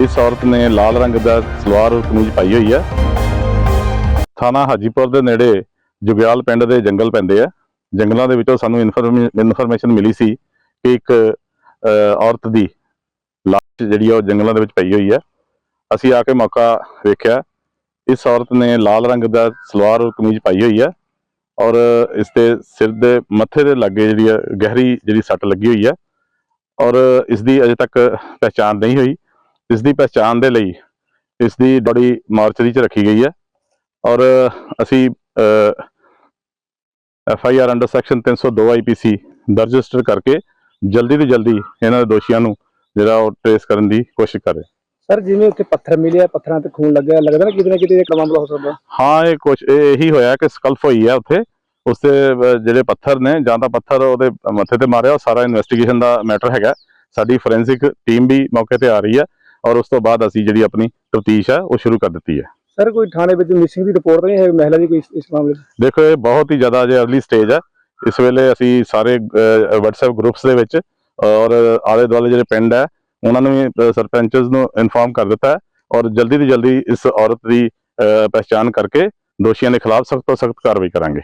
ਇਸ ਔਰਤ ਨੇ ਲਾਲ ਰੰਗ ਦਾ ਸਲਵਾਰ ਔਰ ਕਮੀਜ਼ ਪਾਈ ਹੋਈ ਹੈ। ਥਾਣਾ ਹਾਜੀਪੁਰ ਦੇ ਨੇੜੇ ਜੁਗਿਆਲ ਪਿੰਡ ਦੇ ਜੰਗਲ ਪੈਂਦੇ ਆ। ਜੰਗਲਾਂ ਦੇ ਵਿੱਚੋਂ ਸਾਨੂੰ ਇਨਫੋਰਮੇਸ਼ਨ ਮਿਲੀ ਸੀ ਕਿ ਇੱਕ ਔਰਤ ਦੀ ਲਾਸ਼ ਜਿਹੜੀ ਆ ਉਹ ਜੰਗਲਾਂ ਦੇ ਵਿੱਚ ਪਈ ਹੋਈ ਹੈ। ਅਸੀਂ ਆ ਕੇ ਮੌਕਾ ਵੇਖਿਆ। ਇਸ ਔਰਤ ਨੇ ਲਾਲ ਰੰਗ ਦਾ ਸਲਵਾਰ ਔਰ ਕਮੀਜ਼ ਪਾਈ ਹੋਈ ਹੈ ਔਰ ਇਸ ਦੇ ਸਿਰ ਦੇ ਮੱਥੇ ਦੇ ਲਾਗੇ ਜਿਹੜੀ ਹੈ ਗਹਿਰੀ ਜਿਹੜੀ ਸੱਟ ਲੱਗੀ ਹੋਈ ਹੈ ਔਰ ਇਸ ਦੀ ਅਜੇ ਤੱਕ ਪਛਾਣ ਨਹੀਂ ਹੋਈ। ਇਸ ਦੀ ਪਛਾਣ ਦੇ ਲਈ ਇਸ ਦੀ ਬੜੀ ਮਾਰਚਰੀ 'ਚ ਰੱਖੀ ਗਈ ਹੈ। ਔਰ ਅਸੀਂ F I R under section 302 IPC ਦਰਜ ਰਜਿਸਟਰ ਕਰਕੇ ਜਲਦੀ ਤੋਂ ਜਲਦੀ ਇਹਨਾਂ ਦੇ ਦੋਸ਼ੀਆਂ ਨੂੰ ਜਿਹੜਾ ਉਹ ਟ੍ਰੇਸ ਕਰਨ ਦੀ ਕੋਸ਼ਿਸ਼ ਕਰ ਰਹੇ ਸਰ ਜਿਵੇਂ ਉੱਥੇ ਪੱਥਰ ਮਿਲਿਆ ਪੱਥਰਾਂ ਤੇ ਖੂਨ ਲੱਗਿਆ ਲੱਗਦਾ ਨਾ ਕਿਤੇ ਨਾ ਕਿਤੇ ਇਹ ਮਾਮਲਾ ਹੋ ਸਕਦਾ। ਹਾਂ ਇਹ ਕੁਛ ਇਹ ਇਹੀ ਹੋਇਆ ਕਿ ਸਕਲਫ ਹੋਈ ਹੈ ਉੱਥੇ। ਉਸ ਤੇ ਅਹ, ਜਿਹੜੇ ਪੱਥਰ ਨੇ ਜਾਂ ਤਾਂ ਪੱਥਰ ਉਹਦੇ ਮੱਥੇ ਤੇ ਮਾਰਿਆ ਉਹ ਸਾਰਾ ਇਨਵੈਸਟੀਗੇਸ਼ਨ ਦਾ ਮੈਟਰ ਹੈਗਾ। ਸਾਡੀ ਫੋਰੈਂਸਿਕ ਟੀਮ ਵੀ ਮੌਕੇ ਤੇ ਆ ਰਹੀ ਹੈ। ਔਰ ਉਸ ਤੋਂ ਬਾਅਦ ਅਸੀਂ ਜਿਹੜੀ ਆਪਣੀ ਤਫਤੀਸ਼ ਹੈ ਉਹ ਸ਼ੁਰੂ ਕਰ ਦਿੱਤੀ ਹੈ। ਸਰ ਕੋਈ ਥਾਣੇ ਵਿੱਚ ਮਿਸਿੰਗ ਦੀ ਰਿਪੋਰਟ ਨਹੀਂ ਹੈ ਮਹਿਲਾ ਦੀ ਕੋਈ ਇਸ- ਮਾਮਲੇ? ਦੇਖੋ ਇਹ ਬਹੁਤ ਹੀ ਜ਼ਿਆਦਾ ਜੇ ਅਰਲੀ ਸਟੇਜ ਹੈ। ਇਸ ਵੇਲੇ ਅਸੀਂ ਸਾਰੇ WhatsApp ਗਰੁੱਪਸ ਦੇ ਵਿੱਚ ਔਰ ਆਲੇ ਦੁਆਲੇ ਜਿਹੜੇ ਪਿੰਡ ਹੈ ਉਹਨਾਂ ਨੂੰ ਵੀ ਸਰਪੰਚਸ ਨੂੰ ਇਨਫਾਰਮ ਕਰ ਦਿੱਤਾ ਹੈ ਔਰ ਜਲਦੀ ਤੋਂ ਜਲਦੀ ਇਸ ਔਰਤ ਦੀ ਪਹਿਚਾਣ ਕਰਕੇ ਦੋਸ਼ੀਆਂ ਦੇ ਖਿਲਾਫ ਸਖਤ ਤੋਂ ਸਖਤ ਕਾਰਵਾਈ ਕਰਾਂਗੇ।